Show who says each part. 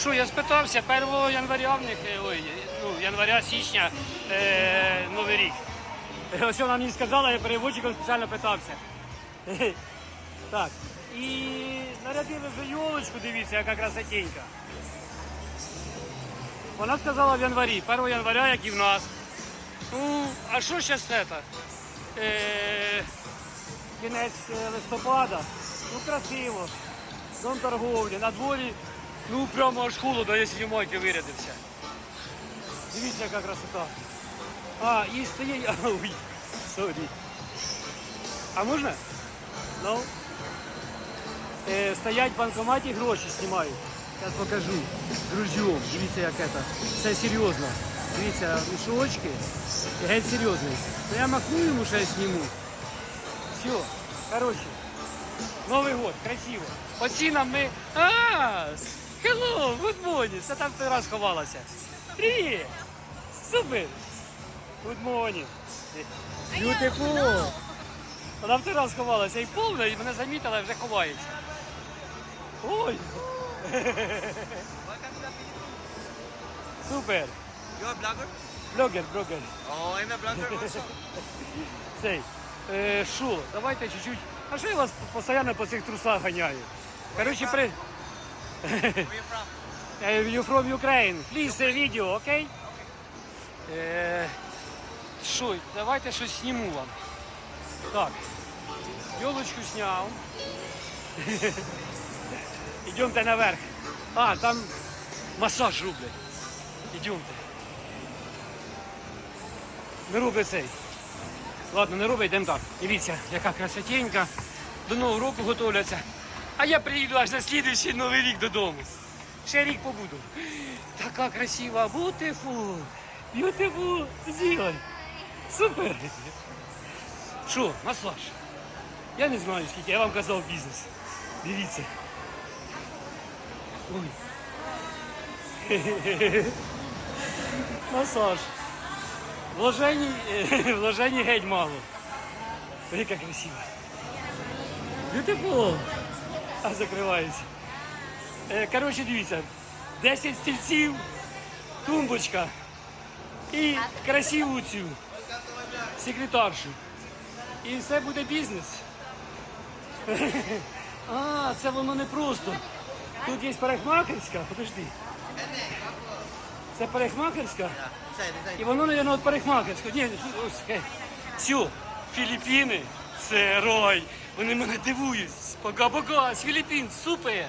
Speaker 1: Що, я спитався, 1 января в них, е, ой, ну, января, січня, е, Новий рік. Е, Ось вона мені сказала, я переводчиком спеціально питався. Так, і нарядили вже йолочку, дивіться, яка красотенька. Вона сказала в январі, 1 января, як і в нас. Ну, а що зараз це? Е, кінець е, листопада. Ну красиво. Дом торговлі, на дворі, ну прямо аж холодно, я знімати вирядився. Дивіться, яка красота. А, і стоїть. Ой, сорі. А можна? Ну. Е, стоять в банкоматі, гроші знімають. Зараз покажу. З ружьом. Дивіться, як це. Все серйозно. Дивіться, мішочки. І Геть серйозний. Ну я махну йому, що я зніму. Все, короче. Новий год, красиво. По цінам ми. А, Hello, good morning. Це там ти раз ховалася. Привіт. Супер. Good morning. Beautiful. Вона в той раз ховалася і повна, і мене замітила і вже ховається. Ой. Супер.
Speaker 2: You're a blogger?
Speaker 1: Блогер, блогер.
Speaker 2: Oh, I'm a blogger also.
Speaker 1: Цей. Е, Що, давайте чуть-чуть. А що я вас постійно по цих трусах ганяю? Коротше, при...
Speaker 2: Where you from?
Speaker 1: Е, You from Ukraine. Please, uh, video, окей? Е, Що, давайте щось зніму вам. Так. Йолочку зняв. Йдемте наверх. А, там масаж роблять. Йдемте. Не роблять цей. Ладно, не роблять, йдемо так. Дивіться, яка красотенька. До Нового року готовляться. А я приїду аж на слідуючий новий рік додому. Ще рік побуду. Така красива. Beautiful. Beautiful. Зілай. Супер. Що, масаж? Я не знаю, скільки, я вам казав бізнес. Дивіться. Ой. Масаж. Вложені, вложені геть мало. Яка красива. Beautiful. А закривається. Е, Коротше, дивіться, 10 стільців, тумбочка і красиву цю секретаршу. І все буде бізнес. А, це воно не просто. Тут є парикмахерська, подожди. Це парикмахерська. І воно, мабуть, от парикмахерська. Ні. Все, Філіппіни це рой. Вони мене дивують. Пока-пока, з Філіппін, супер.